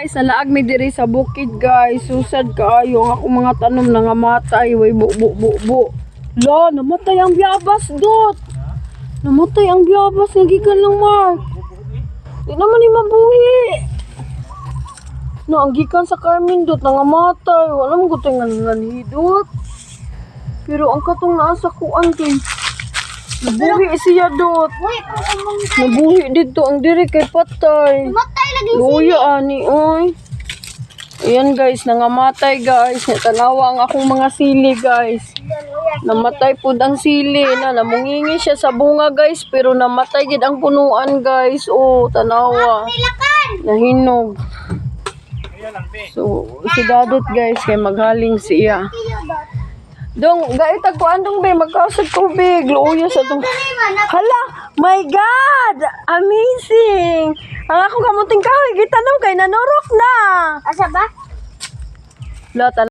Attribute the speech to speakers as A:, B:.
A: guys, nalaag mi diri sa bukid guys. Susad kaayo ang akong mga tanom na nga matay. Way bu bu bu bu. La, namatay ang biyabas dot. Namatay ang biyabas nga gikan lang Mark. Di naman ni mabuhi. No, ang gikan sa Carmen dot nga matay. Wala mo gutay nga nanhidot. Pero ang katong naa sa kuan kay Nabuhi siya dot. Nabuhi dito ang diri kay patay. Luya ani oy. Ayan guys, nangamatay guys. Tanawa ang akong mga sili guys. Namatay po ang sili na namungingi siya sa bunga guys pero namatay gid ang punuan guys. Oh, tanawa. Nahinog. So, si Dadot guys kay maghaling siya. Dong, gait ako andong be magkausap ko big. Luya sa tong Hala, my God! Amazing! Ang akong kamuting kahoy, gitanong kay nanurok na.
B: Asa ba?
A: Lata